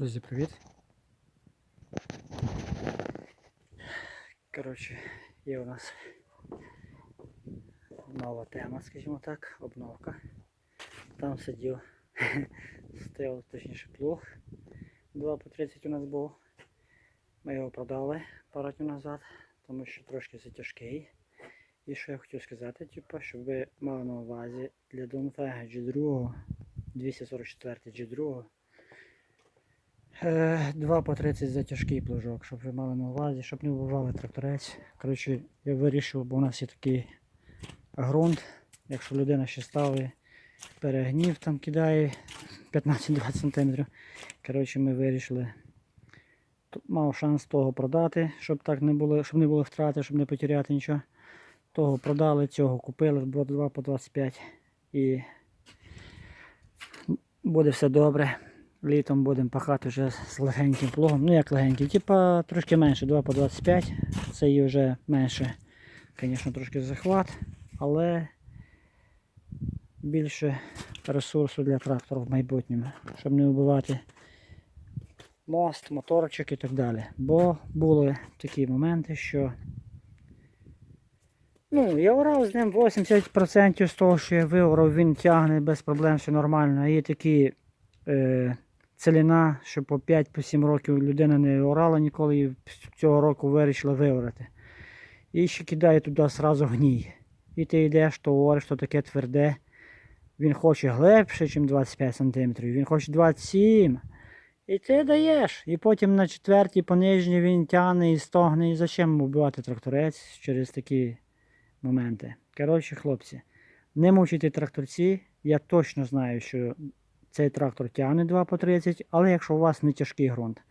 Друзі, привіт. Коротше, є у нас нова тема, скажімо так, обновка. Там сидів, стояв точніше плуг. 2 по 30 у нас був. Ми його продали пару днів назад, тому що трошки затяжкий. І що я хотів сказати, типу, щоб ви мали на увазі для Донфега G2, 244 G2, Е, 2 по 30 за тяжкий плужок, щоб ви мали на увазі, щоб не вбивали тракторець. Коротше, я вирішив, бо у нас є такий ґрунт. Якщо людина ще ставить перегнів, там кидає 15-20 см. Коротше, ми вирішили. Мав шанс того продати, щоб так не було, щоб не було втрати, щоб не потеряти нічого. Того продали, цього купили, було 2 по 25 і буде все добре. Літом будемо пахати вже з легеньким плугом. Ну як легенький, типа трошки менше, 2 по 25. Це і вже менше, звісно, трошки захват, але більше ресурсу для трактора в майбутньому, щоб не вбивати мост, моторчик і так далі. Бо були такі моменти, що Ну, я орав з ним 80% з того, що я виорав, він тягне без проблем, все нормально. А є такі е, целіна, що по 5-7 років людина не орала ніколи і цього року вирішила виорати. І ще кидає туди одразу гній. І ти йдеш, то ориш, то таке тверде. Він хоче глибше, ніж 25 см, він хоче 27 І ти даєш. І потім на четвертій по нижній він тягне і стогне. І зачем вбивати тракторець через такі моменти. Коротше, хлопці, не мучайте тракторці. Я точно знаю, що цей трактор тягне 2 по 30, але якщо у вас не тяжкий ґрунт.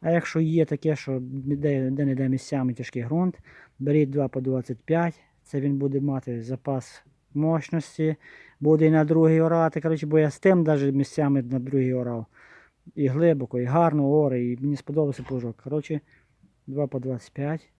А якщо є таке, що де, де не де місцями тяжкий ґрунт, беріть 2 по 25, це він буде мати запас мощності, буде і на другий орати. Коротше, бо я з тим навіть місцями на другий орав. І глибоко, і гарно ори, і мені сподобався плужок. Коротше, 2 по 25.